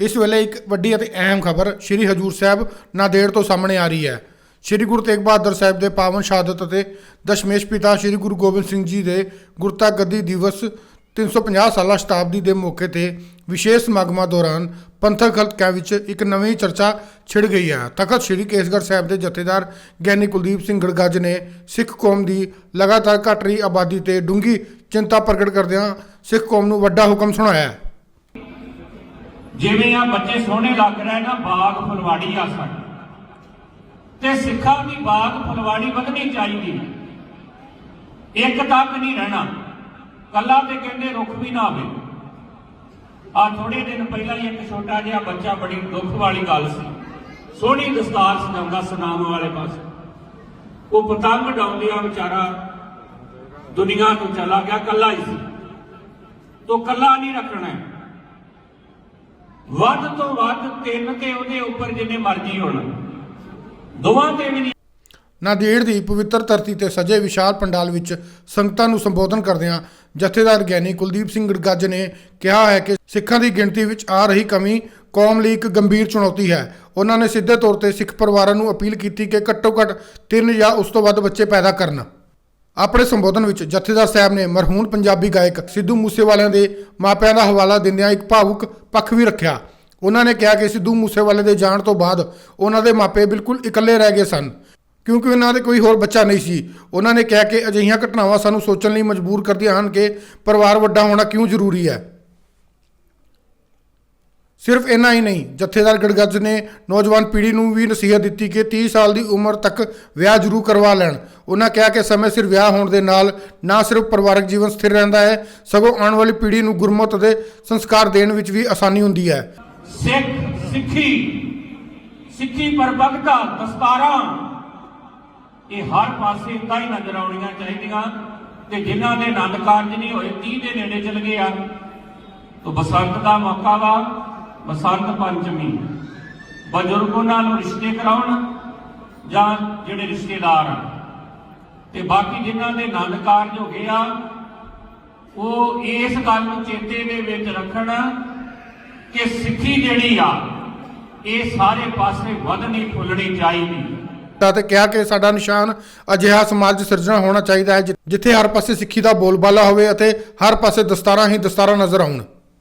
ਇਸ ਵੇਲੇ ਇੱਕ ਵੱਡੀ ਅਤੇ ਅਹਿਮ ਖਬਰ ਸ੍ਰੀ ਹਜੂਰ ਸਾਹਿਬ ਨਾਂਦੇੜ ਤੋਂ ਸਾਹਮਣੇ ਆ ਰਹੀ ਹੈ। ਸ੍ਰੀ ਗੁਰੂ ਤੇਗ ਬਹਾਦਰ ਸਾਹਿਬ ਦੇ ਪਾਵਨ ਸ਼ਹਾਦਤ ਅਤੇ ਦਸ਼ਮੇਸ਼ ਪਿਤਾ ਸ੍ਰੀ ਗੁਰੂ ਗੋਬਿੰਦ ਸਿੰਘ ਜੀ ਦੇ ਗੁਰਤਾ ਗੱਦੀ ਦਿਵਸ 350 ਸਾਲਾ ਸ਼ਤਾਬਦੀ ਦੇ ਮੌਕੇ ਤੇ ਵਿਸ਼ੇਸ਼ ਸਮਾਗਮਾਂ ਦੌਰਾਨ ਪੰਥਕ ਹਲਕਿਆਂ ਵਿੱਚ ਇੱਕ ਨਵੀਂ ਚਰਚਾ ਛਿੜ ਗਈ ਹੈ। ਤਖਤ ਸ੍ਰੀ ਕੇਸਗੜ੍ਹ ਸਾਹਿਬ ਦੇ ਜਥੇਦਾਰ ਗਿਆਨੀ ਕੁਲਦੀਪ ਸਿੰਘ ਗੜਗੱਜ ਨੇ ਸਿੱਖ ਕੌਮ ਦੀ ਲਗਾਤਾਰ ਘਟ ਰਹੀ ਆਬਾਦੀ ਤੇ ਡੂੰਘੀ ਚਿੰਤਾ ਪ੍ਰਗਟ ਕਰਦਿਆਂ ਸਿੱਖ ਕੌਮ ਨੂੰ ਵੱਡਾ ਹੁਕਮ ਸੁਣਾਇਆ ਹੈ। ਜਿਵੇਂ ਆ ਬੱਚੇ ਸੋਹਣੇ ਲੱਗ ਰਹੇ ਨਾ, ਬਾਗ ਫੁਲਵਾੜੀ ਆ ਸਾਡੀ। ਤੇ ਸਿੱਖਾਂ ਦੀ ਬਾਗ ਫੁਲਵਾੜੀ ਵਧਣੀ ਚਾਹੀਦੀ ਇੱਕ ਤੱਕ ਨਹੀਂ ਰਹਿਣਾ। ਕੱਲਾ ਤੇ ਕਹਿੰਦੇ ਰੁੱਖ ਵੀ ਨਾ ਆਵੇ ਆ ਥੋੜੇ ਦਿਨ ਪਹਿਲਾਂ ਹੀ ਇੱਕ ਛੋਟਾ ਜਿਹਾ ਬੱਚਾ ਬੜੀ ਦੁੱਖ ਵਾਲੀ ਗੱਲ ਸੀ। ਸੋਹਣੀ ਦਸਤਾਰ ਸਜਾਉਂਦਾ ਸੁਨਾਮ ਵਾਲੇ ਪਾਸੇ। ਉਹ ਪਤੰਗ ਡਾਉਂਦਿਆਂ ਵਿਚਾਰਾ। ਦੁਨੀਆ ਤੋਂ ਚਲਾ ਗਿਆ, ਕੱਲਾ ਹੀ ਸੀ। ਤੋ ਕੱਲਾ ਨਹੀਂ ਰੱਖਣਾ ਵੱਧ ਤੋਂ ਵੱਧ ਤਿੰਨ ਤੇ ਉਹਦੇ ਉੱਪਰ ਜਿੰਨੇ ਮਰਜ਼ੀ ਹੋਣ। ਦੋਵਾਂ ਤੇ ਵੀ ਨਹੀਂ। ਨਾਂਦੇੜ ਦੀ ਪਵਿੱਤਰ ਧਰਤੀ ਤੇ ਸਜੇ ਵਿਸ਼ਾਲ ਪੰਡਾਲ ਵਿੱਚ ਸੰਗਤਾਂ ਨੂੰ ਸੰਬੋਧਨ ਕਰਦਿਆਂ ਜਥੇਦਾਰ ਗਿਆਨੀ ਕੁਲਦੀਪ ਸਿੰਘ ਗੜਗੱਜ ਨੇ ਕਿਹਾ ਹੈ ਕਿ ਸਿੱਖਾਂ ਦੀ ਗਿਣਤੀ ਵਿੱਚ ਆ ਰਹੀ ਕਮੀ ਕੌਮ ਲਈ ਇੱਕ ਗੰਭੀਰ ਚੁਣੌਤੀ ਹੈ। ਉਹਨਾਂ ਨੇ ਸਿੱਧੇ ਤੌਰ ਤੇ ਸਿੱਖ ਪਰਿਵਾਰਾਂ ਨੂੰ ਅਪੀਲ ਕੀਤੀ ਕਿ ਘੱਟੋ-ਘੱਟ ਤਿੰਨ ਜਾਂ ਉਸ ਤੋਂ ਵੱਧ ਬੱਚੇ ਪੈਦਾ ਕਰਨ। ਆਪਣੇ ਸੰਬੋਧਨ ਵਿੱਚ ਜਥੇਦਾਰ ਸਾਹਿਬ ਨੇ ਮਰਹੂਮ ਪੰਜਾਬੀ ਗਾਇਕ ਸਿੱਧੂ ਮੂਸੇਵਾਲਿਆਂ ਦੇ ਮਾਪਿਆਂ ਦਾ ਹਵਾਲਾ ਦਿੰਦਿਆਂ ਇੱਕ ਭਾਵੁਕ ਪੱਖ ਵੀ ਰੱਖਿਆ। ਉਹਨਾਂ ਨੇ ਕਿਹਾ ਕਿ ਸਿੱਧੂ ਮੂਸੇਵਾਲੇ ਦੇ ਜਾਣ ਤੋਂ ਬਾਅਦ ਉਹਨਾਂ ਦੇ ਮਾਪੇ ਬਿਲਕੁਲ ਇਕੱਲੇ ਰਹਿ ਗਏ ਸਨ, ਕਿਉਂਕਿ ਉਹਨਾਂ ਦੇ ਕੋਈ ਹੋਰ ਬੱਚਾ ਨਹੀਂ ਸੀ। ਉਹਨਾਂ ਨੇ ਕਿਹਾ ਕਿ ਅਜਿਹੀਆਂ ਘਟਨਾਵਾਂ ਸਾਨੂੰ ਸੋਚਣ ਲਈ ਮਜਬੂਰ ਕਰਦੀਆਂ ਹਨ ਕਿ ਪਰਿਵਾਰ ਵੱਡਾ ਹੋਣਾ ਕਿਉਂ ਜ਼ਰੂਰੀ ਹੈ। ਸਿਰਫ ਇੰਨਾ ਹੀ ਨਹੀਂ, ਜਥੇਦਾਰ ਗੜਗੱਜ ਨੇ ਨੌਜਵਾਨ ਪੀੜ੍ਹੀ ਨੂੰ ਵੀ ਨਸੀਹਤ ਦਿੱਤੀ ਕਿ 30 ਸਾਲ ਦੀ ਉਮਰ ਤੱਕ ਵਿਆਹ ਜ਼ਰੂਰ ਕਰਵਾ ਲੈਣ। ਉਹਨਾਂ ਕਿਹਾ ਕਿ ਸਮੇਂ ਸਿਰ ਵਿਆਹ ਹੋਣ ਦੇ ਨਾਲ ਨਾ ਸਿਰਫ ਪਰਿਵਾਰਕ ਜੀਵਨ ਸਥਿਰ ਰਹਿੰਦਾ ਹੈ, ਸਗੋਂ ਆਉਣ ਵਾਲੀ ਪੀੜ੍ਹੀ ਨੂੰ ਗੁਰਮਤ ਦੇ ਸੰਸਕਾਰ ਦੇਣ ਵਿੱਚ ਵੀ ਆਸਾਨੀ ਹੁੰਦੀ ਹੈ। ਸਿੱਖ, ਸਿੱਖੀ ਸਿੱਖੀ ਪਰਬਗਤਾ ਦਸਤਾਰਾਂ, ਇਹ ਹਰ ਪਾਸੇ ਇਦਾਂ ਹੀ ਨਜ਼ਰ ਆਉਣੀਆਂ ਚਾਹੀਦੀਆਂ ਤੇ ਜਿਨ੍ਹਾਂ ਦੇ ਆਨੰਦ ਕਾਰਜ ਨਹੀਂ ਹੋਏ 30 ਦੇ ਨੇੜੇ ਚਲ ਗਏ ਆ ਤੋ ਬਸੰਤ ਦਾ ਮੌਕਾ ਵਾ, ਬਸੰਤ ਪੰਚਮੀ। ਬਜ਼ੁਰਗ ਉਹਨਾਂ ਨੂੰ ਰਿਸ਼ਤੇ ਕਰਾਉਣ ਜਾਂ ਜਿਹੜੇ ਰਿਸ਼ਤੇਦਾਰ ਆ। ਤੇ ਬਾਕੀ ਜਿਨ੍ਹਾਂ ਦੇ ਆਨੰਦ ਕਾਰਜ ਹੋ ਗਏ ਆ, ਉਹ ਇਸ ਗੱਲ ਨੂੰ ਚੇਤੇ ਦੇ ਵਿੱਚ ਰੱਖਣ ਕਿ ਸਿੱਖੀ ਜਿਹੜੀ ਆ, ਇਹ ਸਾਰੇ ਪਾਸੇ ਵਧਣੀ ਫੁੱਲਣੀ ਚਾਹੀਦੀ। ਤੇ ਕਿਹਾ ਕਿ ਸਾਡਾ ਨਿਸ਼ਾਨ ਅਜਿਹਾ ਸਮਾਜ ਸਿਰਜਣਾ ਹੋਣਾ ਚਾਹੀਦਾ ਹੈ ਜਿੱਥੇ ਹਰ ਪਾਸੇ ਸਿੱਖੀ ਦਾ ਬੋਲਬਾਲਾ ਹੋਵੇ ਅਤੇ ਹਰ ਪਾਸੇ ਦਸਤਾਰਾਂ ਹੀ ਦਸਤਾਰਾਂ ਨਜ਼ਰ ਆਉਣ।